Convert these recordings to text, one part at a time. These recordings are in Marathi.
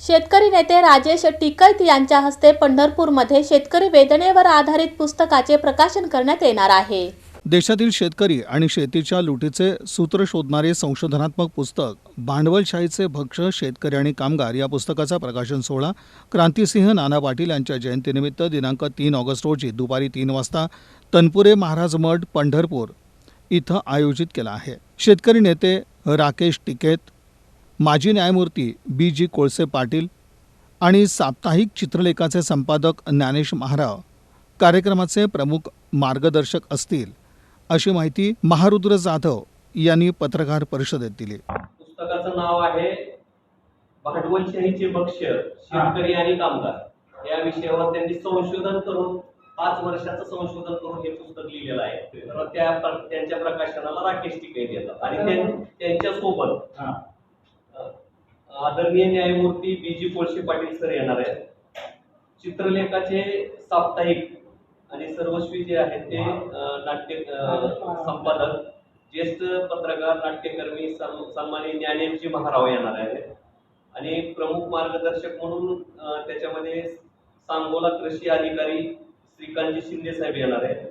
शेतकरी नेते राजेश टिकैत यांच्या हस्ते पंढरपूरमध्ये शेतकरी वेदनेवर आधारित पुस्तकाचे प्रकाशन करण्यात येणार आहे. देशातील शेतकरी आणि शेतीच्या लुटीचे सूत्र शोधणारे संशोधनात्मक पुस्तक भांडवलशाहीचे भक्ष शेतकरी आणि कामगार या पुस्तकाचा प्रकाशन सोहळा क्रांतिसिंह नाना पाटील यांच्या जयंतीनिमित्त दिनांक तीन ऑगस्ट रोजी दुपारी तीन वाजता तनपुरे महाराज मठ पंढरपूर इथं आयोजित केला आहे. शेतकरी नेते राकेश टिकेत माजी न्यायमूर्ती बी जी कोळसे पाटील आणि साप्ताहिक चित्रलेखाचे संपादक ज्ञानेश महाराव कार्यक्रमाचे प्रमुख मार्गदर्शक असतील अशी माहिती महारुद्र जाधव यांनी पत्रकार परिषदेत दिली. पुस्तकाचं नाव आहे भांडवलशाहीचे भक्ष शेतकरी आणि कामगार. या विषयावर त्यांनी संशोधन करून पाच वर्षाचं संशोधन करून हे पुस्तक लिहिलेलं आहे. तर त्या त्यांच्या प्रकाशनाला राकेश टिके देतात. आणि त्यां- त्यांच्यासोबत आदरणीय न्यायमूर्ती बी जी कोळशे पाटील सर येणार आहेत. चित्रलेखाचे साप्ताहिक आणि सर्वस्वी जे आहेत ते नाट्य संपादक ज्येष्ठ पत्रकार नाट्यकर्मी सन्मानी सन्माननीय ज्ञानेशजी महाराव येणार आहेत. आणि प्रमुख मार्गदर्शक म्हणून त्याच्यामध्ये सांगोला कृषी अधिकारी श्रीकांतजी शिंदे साहेब येणार आहेत.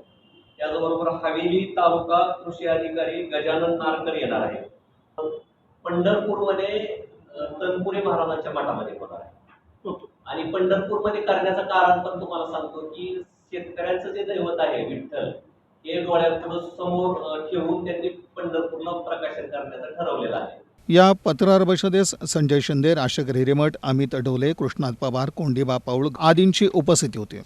त्याचबरोबर हवेली तालुका कृषी अधिकारी गजानन नारकर येणार आहे पंढरपूरमध्ये तनपुरे महाराजांच्या मठामध्ये होणार आहे. आणि पंढरपूरमध्ये करण्याचं कारण पण तुम्हाला सांगतो की शेतकऱ्यांचं जे दैवत आहे विठ्ठल हे डोळ्यापुढं समोर ठेवून त्यांनी पंढरपूरला प्रकाशन करण्याचं ठरवलेलं आहे. या पत्रकार परिषदेस संजय शिंदे राशकर हिरेमठ अमित ढोले कृष्णात पवार कोंडीबा पाऊळ आदींची उपस्थिती होती.